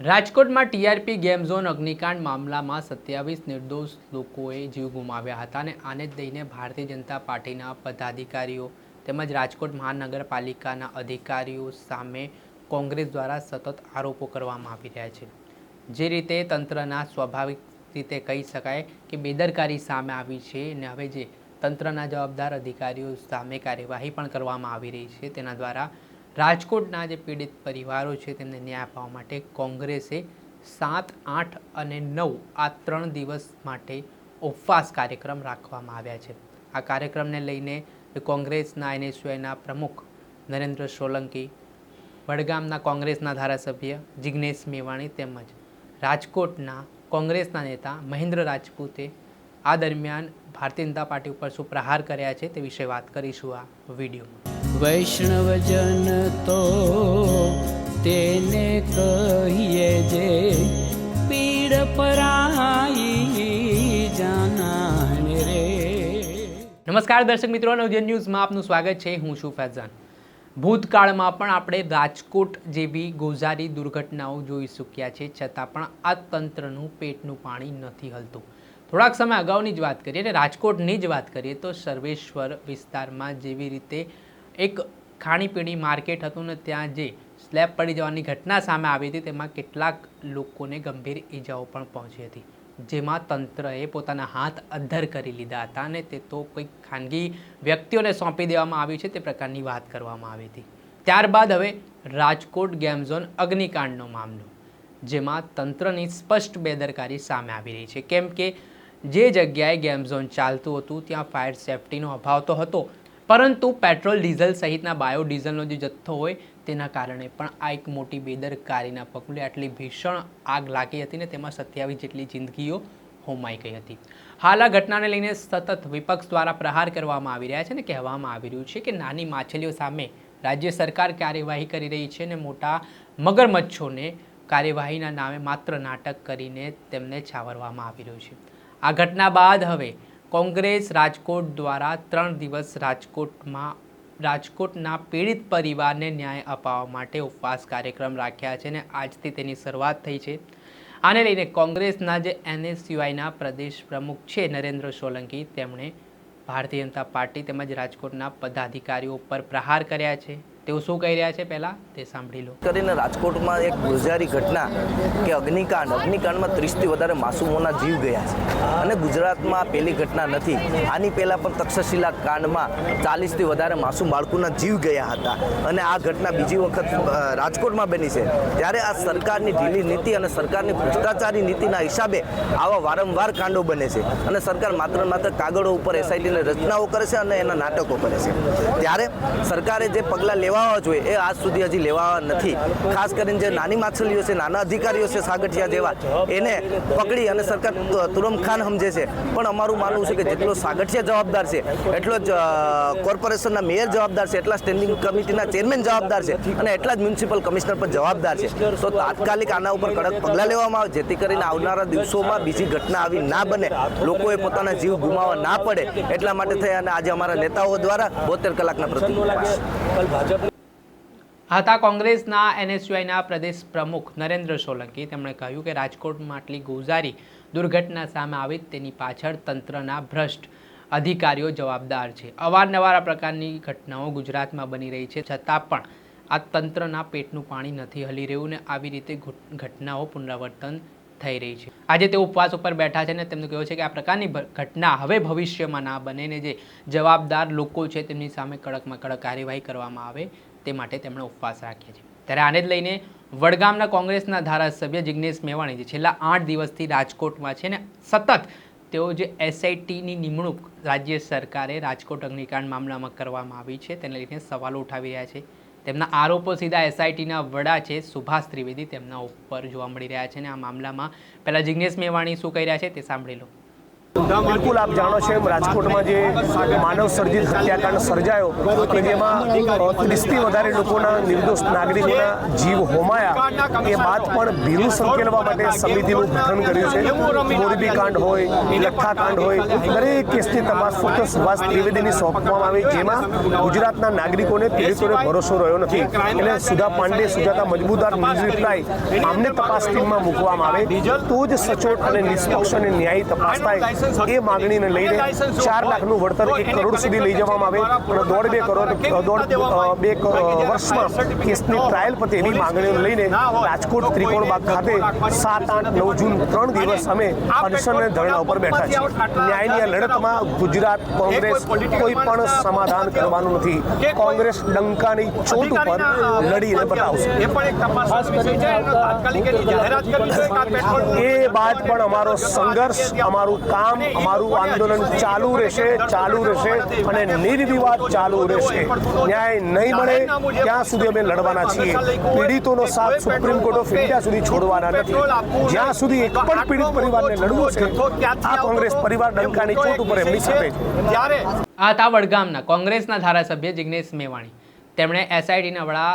રાજકોટમાં TRP game zone અગ્નિકાંડ મામલામાં સત્યાવીસ નિર્દોષ લોકોએ જીવ ગુમાવ્યા હતા અને આને જ લઈને ભારતીય જનતા પાર્ટીના પદાધિકારીઓ તેમજ રાજકોટ મહાનગરપાલિકાના અધિકારીઓ સામે કોંગ્રેસ દ્વારા સતત આરોપો કરવામાં આવી રહ્યા છે. જે રીતે તંત્રના સ્વાભાવિક રીતે કહી શકાય કે બેદરકારી સામે આવી છે અને હવે જે તંત્રના જવાબદાર અધિકારીઓ સામે કાર્યવાહી પણ કરવામાં આવી રહી છે તેના દ્વારા રાજકોટના જે પીડિત પરિવારો છે તેમને ન્યાય અપાવવા માટે કોંગ્રેસે સાત, આઠ અને નવ આ ત્રણ દિવસ માટે ઉપવાસ કાર્યક્રમ રાખવામાં આવ્યા છે. આ કાર્યક્રમને લઈને કોંગ્રેસના એનએસયુઆઈના પ્રમુખ નરેન્દ્ર સોલંકી, વડગામના કોંગ્રેસના ધારાસભ્ય જિગ્નેશ મેવાણી તેમજ રાજકોટના કોંગ્રેસના નેતા મહેન્દ્ર રાજપૂતે આ દરમિયાન ભારતીય જનતા પાર્ટી ઉપર શું પ્રહાર કર્યા છે તે વિશે વાત કરીશું આ વિડીયોમાં. વૈષ્ણવજન તો તેને કહીએ જે પીડ પરાઈ જાનાને રે. નમસ્કાર દર્શક મિત્રો નવજન ન્યૂઝમાં આપનું સ્વાગત છે. હું છું ફૈઝાન. ભૂતકાળમાં પણ આપણે રાજકોટ જેવી ગોઝારી દુર્ઘટનાઓ જોઈ ચૂક્યા છે, છતાં પણ આ તંત્રનું પેટનું પાણી નથી હલતું. થોડાક સમય અગાઉની જ વાત કરીએ અને રાજકોટની જ વાત કરીએ તો સર્વેશ્વર વિસ્તારમાં જેવી રીતે એક ખાણીપીણી માર્કેટ હતું ને ત્યાં જે સ્લેબ પડી જવાની ઘટના સામે આવી હતી, તેમાં કેટલાક લોકોને ગંભીર ઈજાઓ પણ પહોંચી હતી. જેમાં તંત્રએ પોતાના હાથ અદ્ધર કરી લીધા હતા અને તે તો કોઈક ખાનગી વ્યક્તિઓને સોંપી દેવામાં આવ્યું છે તે પ્રકારની વાત કરવામાં આવી હતી. ત્યારબાદ હવે રાજકોટ ગેમ ઝોન અગ્નિકાંડનો મામલો, જેમાં તંત્રની સ્પષ્ટ બેદરકારી સામે આવી રહી છે. કેમ કે જે જગ્યાએ ગેમ ઝોન ચાલતું હતું, ત્યાં ફાયર સેફટીનો અભાવ તો હતો પરંતુ પેટ્રોલ, ડીઝલ સહિતના બાયોડીઝલનો જે જથ્થો હોય તેના કારણે પણ આ એક મોટી બેદરકારીના પગલે આટલી ભીષણ આગ લાગી હતી ને તેમાં સત્યાવીસ જેટલી જિંદગીઓ હોમાઈ ગઈ હતી. હાલ આ ઘટનાને લઈને સતત વિપક્ષ દ્વારા પ્રહાર કરવામાં આવી રહ્યા છે ને કહેવામાં આવી રહ્યું છે કે નાની માછલીઓ સામે રાજ્ય સરકાર કાર્યવાહી કરી રહી છે ને મોટા મગરમચ્છોને કાર્યવાહીના નામે માત્ર નાટક કરીને તેમને છાવરવામાં આવી રહ્યું છે. આ ઘટના બાદ હવે કોંગ્રેસ રાજકોટ દ્વારા ત્રણ દિવસ રાજકોટમાં, રાજકોટના પીડિત પરિવારને ન્યાય અપાવવા માટે ઉપવાસ કાર્યક્રમ રાખ્યા છે અને આજથી તેની શરૂઆત થઈ છે. આને લઈને કોંગ્રેસના જે એનએસયુઆઈના પ્રદેશ પ્રમુખ છે નરેન્દ્ર સોલંકી, તેમણે ભારતીય જનતા પાર્ટી તેમજ રાજકોટના પદાધિકારીઓ ઉપર પ્રહાર કર્યા છે. તેઓ શું કહી રહ્યા છે પહેલાં તે સાંભળી લો. કરીને રાજકોટમાં એક ગુજારી ઘટના કે અગ્નિકાંડ. અગ્નિકાંડમાં ત્રીસથી વધારે માસૂમોના જીવ ગયા છે. અને ગુજરાતમાં પહેલી ઘટના નથી. આની પહેલાં પણ તક્ષશિલા કાંડમાં ચાલીસથી વધારે માસૂમ બાળકોના જીવ ગયા હતા. અને આ ઘટના બીજી વખત રાજકોટમાં બની છે. ત્યારે આ સરકારની ઢીલી નીતિ અને સરકારની ભ્રષ્ટાચારી નીતિના હિસાબે આવા વારંવાર કાંડો બને છે. અને સરકાર માત્ર માત્ર કાગળો ઉપર એસઆઈટીની રચનાઓ કરે છે અને એના નાટકો કરે છે. ત્યારે સરકારે જે પગલાં લેવા જોઈએ. એ આજ સુધી હજી લેવા નથી. ખાસ કરીને જે નાની માછલીઓ છે, નાના અધિકારીઓ છે સાગઠિયા જેવા, એને પકડી અને સરકાર તુ- તુરમ ખાન સમજે છે. પણ અમારું માનવું છે કે જેટલો સાગઠિયા જવાબદાર છે, એટલો જ કોર્પોરેશનના મેયર જવાબદાર છે, એટલા સ્ટેન્ડિંગ કમિટીના ચેરમેન જવાબદાર છે અને એટલા જ મ્યુનિસિપલ કમિશનર પણ જવાબદાર છે. તો તાત્કાલિક આના ઉપર કડક પગલાં લેવામાં આવે, જેથી કરીને આવનારા દિવસોમાં બીજી ઘટના આવી ના બને. લોકોએ પોતાના જીવ ગુમાવવા ના પડે એટલા માટે થઈ અને આજે અમારા નેતાઓ દ્વારા બોતેર કલાકના પ્રતિક ભાજપ હતા કોંગ્રેસના એનએસયુઆઈના પ્રદેશ પ્રમુખ નરેન્દ્ર સોલંકી તેમણે કહ્યું કે રાજકોટમાં આટલી ગોઝારી દુર્ઘટના સામે આવી તેની પાછળ તંત્રના ભ્રષ્ટ અધિકારીઓ જવાબદાર છે. અવારનવાર આ પ્રકારની ઘટનાઓ ગુજરાતમાં બની રહી છે. છતાં પણ આ તંત્રના પેટનું પાણી નથી હલી રહ્યું ને આવી રીતે ઘટનાઓ પુનરાવર્તન થઈ રહી છે. આજે તેઓ ઉપવાસ ઉપર બેઠા છે ને તેમનું કહેવું છે કે આ પ્રકારની ઘટના હવે ભવિષ્યમાં ના બને ને જે જવાબદાર લોકો છે તેમની સામે કડકમાં કડક કાર્યવાહી કરવામાં આવે તે માટે તેમણે ઉપવાસ રાખ્યા છે ત્યારે આને જ લઈને વડગામના કોંગ્રેસના ધારાસભ્ય જિગ્નેશ મેવાણી જે છેલ્લા આઠ દિવસથી રાજકોટમાં છે ને સતત તેઓ જે એસઆઈટીની નિમણૂક રાજ્ય સરકારે રાજકોટ અગ્નિકાંડ મામલામાં કરવામાં આવી છે તેને લઈને સવાલો ઉઠાવી રહ્યા છે. તેમના આરોપો સીધા એસઆઈટીના વડા છે સુભાષ ત્રિવેદી. તેમના ઉપર જોવા મળી રહ્યા છે અને આ મામલામાં. પહેલાં જિગ્નેશ મેવાણી શું કહી રહ્યા છે તે સાંભળી લો. બિલકુલ આપ જાણો છો એમ, રાજકોટમાં જે માનવ સર્જિત હત્યાકાંડ સર્જાયો કે જેમાં ત્રીસથી વધારે લોકોના નિર્દોષ નાગરિકોના જીવ હોમાયા, એ બાદ પણ ભીરું સંકેલવા માટે સમિતિનું ગઠન કર્યું છે. મોરબી કાંડ હોય લઠ્ઠા કાંડ હોય, દરેક કેસની તપાસ ફક્ત સુભાષ ત્રિવેદીની સોંપવામાં આવી, જેમાં ગુજરાતના નાગરિકોને પીડિતોને ભરોસો રહ્યો નથી. એટલે સુધા પાંડે, સુજાતા મજબૂદાર રિપ્લાય આમને તપાસ ટીમમાં મૂકવામાં આવે. તો જ સચોટ અને નિષ્પક્ષ અને ન્યાયી તપાસ થાય. એ માગણીને લઈને ચાર લાખનું વળતર એક કરોડ સુધી લઈ જવામાં આવે અને દોઢ બે કરોડ દોઢ બે વર્ષમાં કેસની ટ્રાયલ પતે એવી માગણીઓ લઈને રાજકોટ ત્રિકોણ બાગ ખાતે સાત આઠ નવ જૂન ત્રણ દિવસ અમે અનશન અને ધરણા ઉપર બેઠા છીએ. ન્યાયની આ લડતમાં ગુજરાત કોંગ્રેસ કોઈ પણ સમાધાન કરવાનું નથી. કોંગ્રેસ ડંકાની ચોટ ઉપર લડીને બતાવશે. એ બાદ પણ અમારો સંઘર્ષ અમારું કામ અમારું આંદોલન ચાલુ રહેશે ચાલુ રહેશે અને નિર્વિવાદ ચાલુ રહેશે. ન્યાય નહીં મળે, ત્યાં સુધી અમે લડવાના છીએ. પીડિતોનો સાથ સુપ્રીમ કોર્ટ ઓફ ઇન્ડિયા સુધી છોડવાના નથી. જ્યાં સુધી એક પણ પીડિત પરિવારને લડવું છે, આ કોંગ્રેસ પરિવાર ડંકાની ચોટ ઉપર એમની સાથે આ હતા વડગામના કોંગ્રેસના ધારાસભ્ય જિગ્નેશ મેવાણી. તેમણે એસઆઈટીના વડા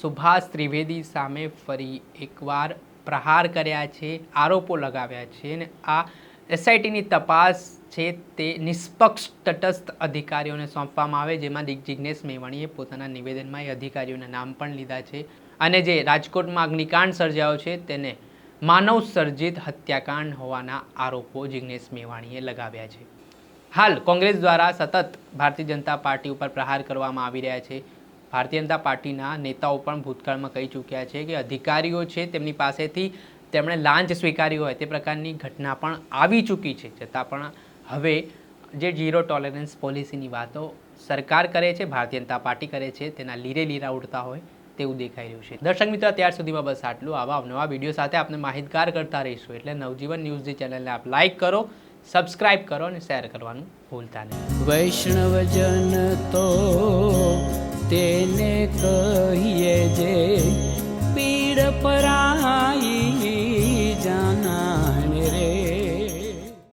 સુભાષ ત્રિવેદી સામે ફરી એકવાર પ્રહાર કર્યા છે, આરોપો લગાવ્યા છે અને આ એસઆઈટીની તપાસ છે તે નિષ્પક્ષ તટસ્થ અધિકારીઓને સોંપવામાં આવે, જેમાં દિગ- જિગ્નેશ મેવાણીએ પોતાના નિવેદનમાં એ અધિકારીઓના નામ પણ લીધા છે. અને જે રાજકોટમાં અગ્નિકાંડ સર્જાયો છે, તેને માનવ સર્જિત હત્યાકાંડ હોવાના આરોપો જિગ્નેશ મેવાણીએ લગાવ્યા છે. હાલ કોંગ્રેસ દ્વારા સતત ભારતીય જનતા પાર્ટી ઉપર પ્રહાર કરવામાં આવી રહ્યા છે. ભારતીય જનતા પાર્ટીના નેતાઓ પણ ભૂતકાળમાં કહી ચૂક્યા છે કે અધિકારીઓ છે, તેમની પાસેથી તેમણે લાંચ સ્વીકારી હોય તે પ્રકારની ઘટના પણ આવી ચૂકી છે. છતાં પણ હવે જે ઝીરો ટોલરન્સ પોલિસીની વાતો સરકાર કરે છે, ભારતીય જનતા પાર્ટી કરે છે, તેના લીરે લીરા ઉડતા હોય તેવું દેખાઈ રહ્યું છે. દર્શક મિત્રો અત્યાર સુધીમાં બસ આટલું. આવા નવા વીડિયો સાથે આપણે માહિતગાર કરતા રહીશું. એટલે નવજીવન ન્યૂઝની ચેનલને આપ લાઇક કરો, સબસ્ક્રાઇબ કરો અને શેર કરવાનું ભૂલતા નહીં. વૈષ્ણવજન તો તેને કહીએ જે પીડ પરાઈ